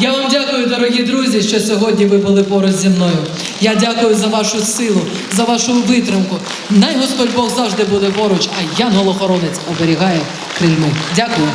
Я вам дякую, дорогі друзі, що сьогодні ви були поруч зі мною. Я дякую за вашу силу, за вашу витримку. Най Господь Бог завжди буде поруч, а янгол-охоронець оберігає крильми. Дякую.